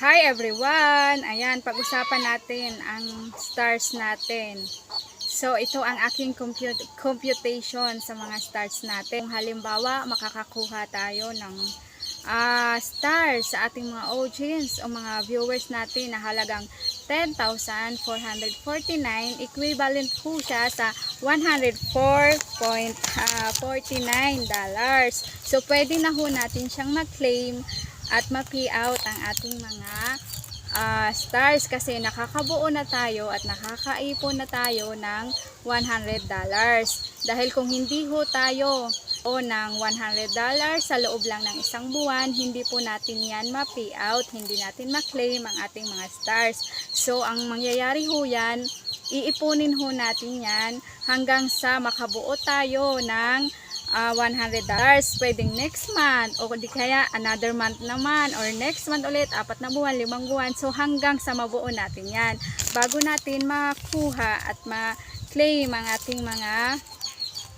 Hi everyone! Ayan, pag-usapan natin ang stars natin. So, ito ang aking compute, computation sa mga stars natin. Kung halimbawa, makakakuha tayo ng ah, stars sa ating mga audience o mga viewers natin na halagang 10,449. Equivalent po siya sa 104.49 dollars. So, pwede na ho natin siyang mag-claim at ma-pay out ang ating mga ah, stars kasi nakakabuo na tayo at nakakaipon na tayo ng $100. Dahil kung hindi ho tayo o ng $100 sa loob lang ng isang buwan, hindi po natin yan ma-pay out, hindi natin ma-claim ang ating mga stars. So, ang mangyayari ho yan, iipunin ho natin yan hanggang sa makabuo tayo ng ah, $100. Pwedeng next month o di kaya another month naman or next month ulit, apat na buwan, limang buwan. So hanggang sa mabuo natin yan. Bago natin makuha at ma-claim ang ating mga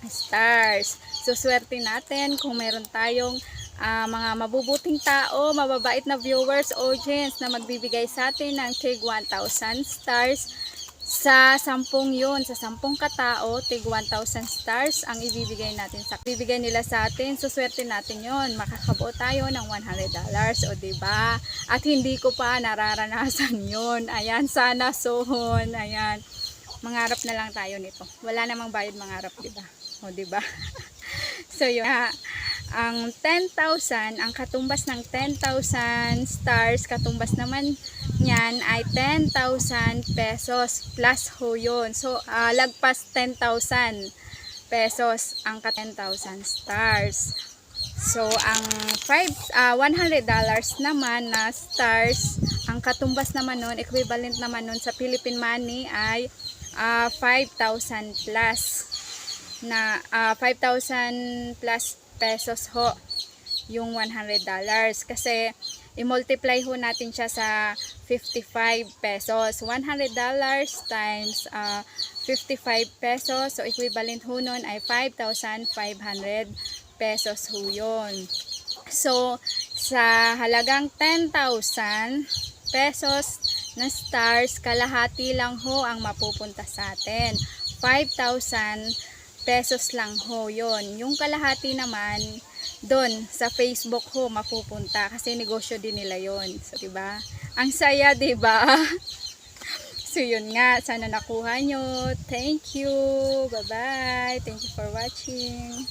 stars. So swerte natin kung meron tayong ah, mga mabubuting tao, mababait na viewers, audience na magbibigay sa atin ng tig 1,000 stars sa sampung yun, sa sampung katao, tig 1,000 stars ang ibibigay natin sa ibibigay nila sa atin. So swerte natin yon, makakabuo tayo ng 100 dollars, o 'di ba? At hindi ko pa nararanasan yon. Ayan, sana soon. Ayan. Mangarap na lang tayo nito. Wala namang bayad mangarap, ba? O 'di ba? so yun. Ang 10,000, ang katumbas ng 10,000 stars, katumbas naman niyan ay 10,000 pesos plus ho yun. So, ah, lagpas 10,000 pesos ang ka 10,000 stars. So, ang 5, ah, 100 dollars naman na stars, ang katumbas naman nun, equivalent naman nun sa Philippine money ay ah, 5,000 plus na ah, 5,000 plus pesos ho yung 100 dollars. Kasi i-multiply ho natin siya sa 55 pesos. 100 dollars times ah, 55 pesos. So equivalent ho nun ay 5,500 pesos ho yun. So sa halagang 10,000 pesos na stars kalahati lang ho ang mapupunta sa atin. 5,000 pesos lang ho yon yung kalahati naman doon sa Facebook ho mapupunta kasi negosyo din nila yon so diba? Ang saya diba? So yun nga. Sana nakuha nyo. Thank you. Bye bye thank you for watching